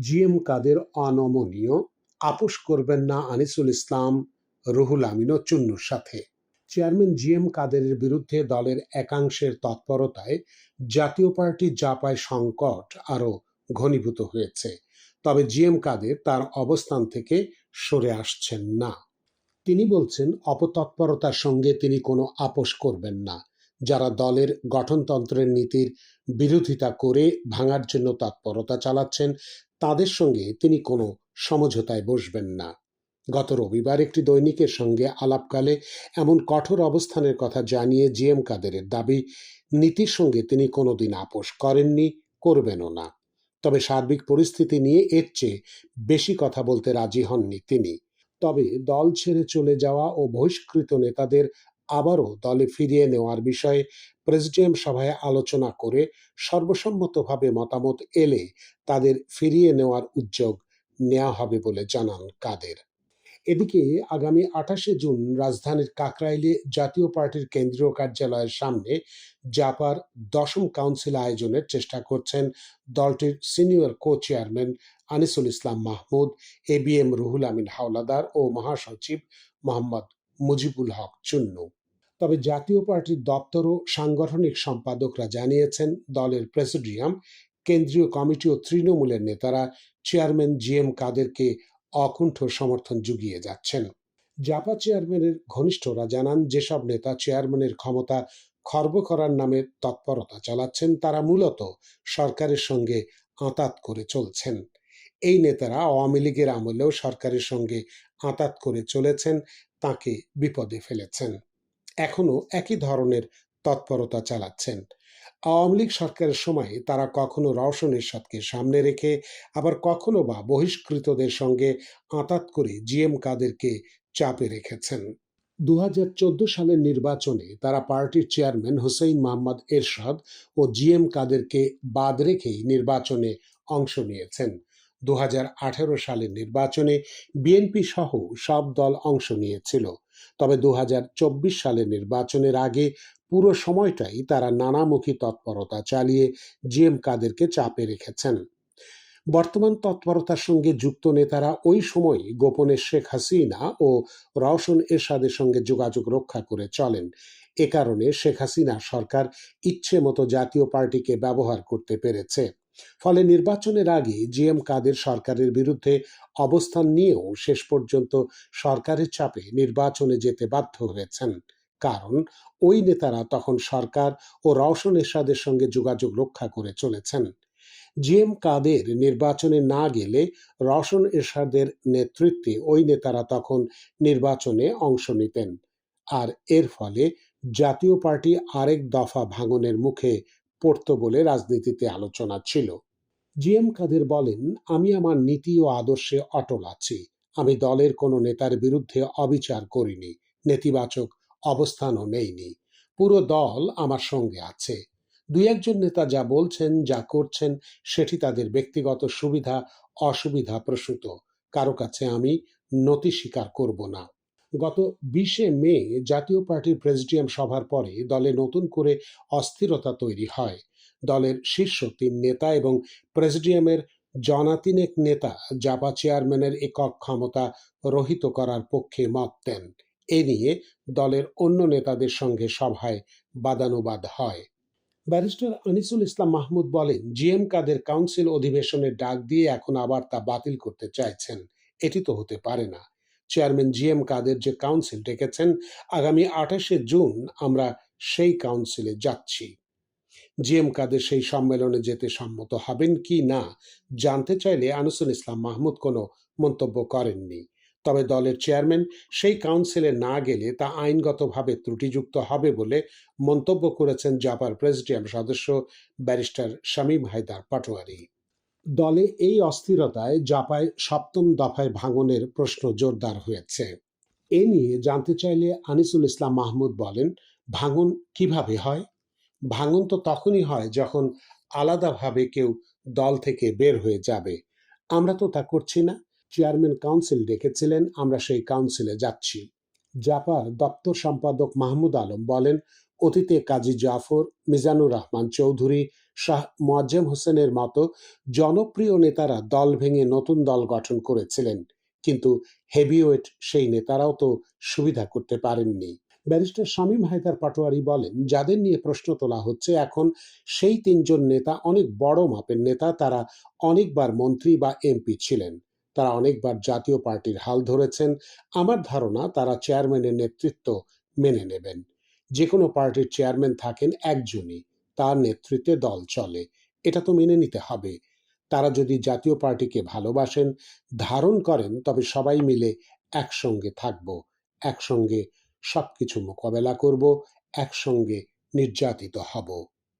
GM কাদের অনমনীয়, আপোষ করবেন না আনিসুল ইসলাম, রুহুল আমিন ও চুন্নুর সাথে। চেয়ারম্যান জিএম কাদেরের বিরুদ্ধে দলের একাংশের তৎপরতায় জাতীয় পার্টি জাপায় সংকট আরও ঘনীভূত হয়েছে। তবে জিএম কাদের তার অবস্থান থেকে সরে আসছেন না। তিনি বলছেন, অপতৎপরতার সঙ্গে তিনি কোনো আপোষ করবেন না। যারা দলের গঠনতন্ত্রের নীতির বিরোধিতা করে ভাঙার জন্য তৎপরতা চালাচ্ছেন তাদের সঙ্গে তিনি কোনো সমঝোতায় বসবেন না। গত রবিবার একটি দৈনিকের সঙ্গে আলাপকালে এমন কঠোর অবস্থানের কথা জানিয়ে জিএম কাদেরের দাবি, নীতির সঙ্গে তিনি কোনোদিন আপোষ করেননি, করবেনও না। তবে সার্বিক পরিস্থিতি নিয়ে এর চেয়ে বেশি কথা বলতে রাজি হননি তিনি। তবে দল ছেড়ে চলে যাওয়া ও বহিষ্কৃত নেতাদের আবারও দলে ফিরিয়ে নেওয়ার বিষয়ে প্রেসিডিয়াম সভায় আলোচনা করে সর্বসম্মতভাবে মতামত এলে তাদের ফিরিয়ে নেওয়ার উদ্যোগ নেওয়া হবে বলে জানান কাদের। এদিকে আগামী আঠাশে জুন রাজধানীর কাকরাইলে জাতীয় পার্টির কেন্দ্রীয় কার্যালয়ের সামনে জাপার দশম কাউন্সিল আয়োজনের চেষ্টা করছেন দলটির senior co chairman Anisul Islam Mahmud, A B M Ruhul Amin Howlader ও মহাসচিব মোহাম্মদ মুজিবুল হক চুন্নু। তবে জাতীয় পার্টির দপ্তর ও সাংগঠনিক সম্পাদকরা জানিয়েছেন, দলের প্রেসিডিয়াম, কেন্দ্রীয় কমিটি ও তৃণমূলের নেতারা চেয়ারম্যান জি এম কাদেরকে অকুণ্ঠ সমর্থন জুগিয়ে যাচ্ছেন। জাপা চেয়ারম্যানের ঘনিষ্ঠরা জানান, যেসব নেতা চেয়ারম্যানের ক্ষমতা খর্ব করার নামে তৎপরতা চালাচ্ছেন, তারা মূলত সরকারের সঙ্গে আঁতাত করে চলছেন। এই নেতারা আওয়ামী লীগের আমলেও সরকারের সঙ্গে আঁতাত করে চলেছেন, তাকে বিপদে ফেলেছেন। এখনও একই ধরনের তৎপরতা চালাচ্ছেন। আওয়ামী লীগ সরকারের সময় তারা কখনো রওশন এরশাদকে সামনে রেখে, আবার কখনো বা বহিষ্কৃতদের সঙ্গে আঁতাত করে জিএম কাদেরকে চাপে রেখেছেন। দু হাজার চোদ্দ সালের নির্বাচনে তারা পার্টির চেয়ারম্যান হুসেইন মোহাম্মদ এরশাদ ও জিএম কাদেরকে বাদ রেখেই নির্বাচনে অংশ নিয়েছেন। দু হাজার আঠেরো সালের নির্বাচনে বিএনপি সহ সব দল অংশ নিয়েছিল। তবে দু হাজার চব্বিশ সালের নির্বাচনের আগে পুরো সময়টাই তারা নানামুখী তৎপরতা চালিয়ে জিএম কাদেরকে চাপে রেখেছেন। বর্তমান তৎপরতার সঙ্গে যুক্ত নেতারা ওই সময় গোপনে শেখ হাসিনা ও রওশন এরশাদের সঙ্গে যোগাযোগ রক্ষা করে চলেন। এ কারণে শেখ হাসিনা সরকার ইচ্ছে মতো জাতীয় পার্টিকে ব্যবহার করতে পেরেছে। ফলে নির্বাচনের আগে জিএম কাদের সরকারের বিরুদ্ধে অবস্থান নিয়েও শেষ পর্যন্ত সরকারের চাপে নির্বাচনে যেতে বাধ্য হয়েছেন। কারণ ওই নেতারা তখন সরকার ও রওশন এরশাদের সঙ্গে যোগাযোগ রক্ষা করে চলেছেন। জিএম কাদের নির্বাচনে না গেলে রওশন এরশাদের নেতৃত্বে ওই নেতারা তখন নির্বাচনে অংশ নিতেন। আর এর ফলে জাতীয় পার্টি আরেক দফা ভাঙনের মুখে পড়ত বলে রাজনীতিতে আলোচনা ছিল। জি এম কাদের বলেন, আমি আমার নীতি ও আদর্শে অটল আছি। আমি দলের কোনো নেতার বিরুদ্ধে অবিচার করিনি, নেতিবাচক অবস্থানও নেইনি। পুরো দল আমার সঙ্গে আছে। দুই একজন নেতা যা বলছেন, যা করছেন, সেটি তাদের ব্যক্তিগত সুবিধা অসুবিধা প্রসূত। কারও কাছে আমি নতি স্বীকার করব না। গত বিশে মে জাতীয় পার্টির প্রেসিডিয়াম সভার পরে দলে নতুন করে অস্থিরতা তৈরি হয়। দলের শীর্ষ তিন নেতা এবং প্রেসিডিয়ামের জনাতিনেক নেতা জাপা চেয়ারম্যানের একক ক্ষমতা রহিত করার পক্ষে মত দেন। এ নিয়ে দলের অন্য নেতাদের সঙ্গে সভায় বাদানুবাদ হয়। ব্যারিস্টার আনিসুল ইসলাম মাহমুদ বলেন, জিএম কাদের কাউন্সিল অধিবেশনের ডাক দিয়ে এখন আবার তা বাতিল করতে চাইছেন। এটি তো হতে পারে না। চেয়ারম্যান জিএম কাদের যে কাউন্সিল ডেকেছেন, আগামী আঠাশে জুন আমরা সেই কাউন্সিলে যাচ্ছি। জিএম কাদের সেই সম্মেলনে যেতে সম্মত হবেন কি না, জানতে চাইলে আনিসুল ইসলাম মাহমুদ কোনো মন্তব্য করেননি। তবে দলের চেয়ারম্যান সেই কাউন্সিলে না গেলে তা আইনগতভাবে ত্রুটিযুক্ত হবে বলে মন্তব্য করেছেন জাপার প্রেসিডিয়াম সদস্য ব্যারিস্টার শামীম হায়দার পাটোয়ারি। দলে এই অস্থিরতায় জাপায় সপ্তম দফায় ভাঙনের প্রশ্ন জোরদার হয়েছে। এ নিয়ে জানতে চাইলে আনিসুল ইসলাম মাহমুদ বলেন, ভাঙন কীভাবে হয়? ভাঙন তো তখনই হয় যখন আলাদাভাবে কেউ দল থেকে বের হয়ে যাবে। আমরা তো তা করছি না। চেয়ারম্যান কাউন্সিল ডেকেছিলেন, আমরা সেই কাউন্সিলে যাচ্ছি। জাপার দপ্তর সম্পাদক মাহমুদ আলম বলেন, অতীতে কাজী জাফর, মিজানুর রহমান চৌধুরী শাহ মোয়াজ্জেম হোসেনের মতো জনপ্রিয় নেতারা দল ভেঙে নতুন দল গঠন করেছিলেন। কিন্তু হেভিওয়েট সেই নেতারাও তো সুবিধা করতে পারেননি। ব্যারিস্টার শামীম হায়দার পাটোয়ারি বলেন, যাদের নিয়ে প্রশ্ন তোলা হচ্ছে, এখন সেই তিনজন নেতা অনেক বড় মাপের নেতা, তারা অনেকবার মন্ত্রী বা এমপি ছিলেন। তারা অনেকবার জাতীয় পার্টির হাল ধরেছেন। আমার ধারণা, তারা চেয়ারম্যানের নেতৃত্ব মেনে নেবেন। যে কোনো পার্টির চেয়ারম্যান থাকেন একজনই। তার নেতৃত্বে দল চলে। এটা তো মেনে নিতে হবে। তারা যদি জাতীয় পার্টিকে ভালোবাসেন, ধারণ করেন, তবে সবাই মিলে একসঙ্গে থাকব। একসঙ্গে সবকিছু মোকাবেলা করব, একসঙ্গে নির্যাতিত হব।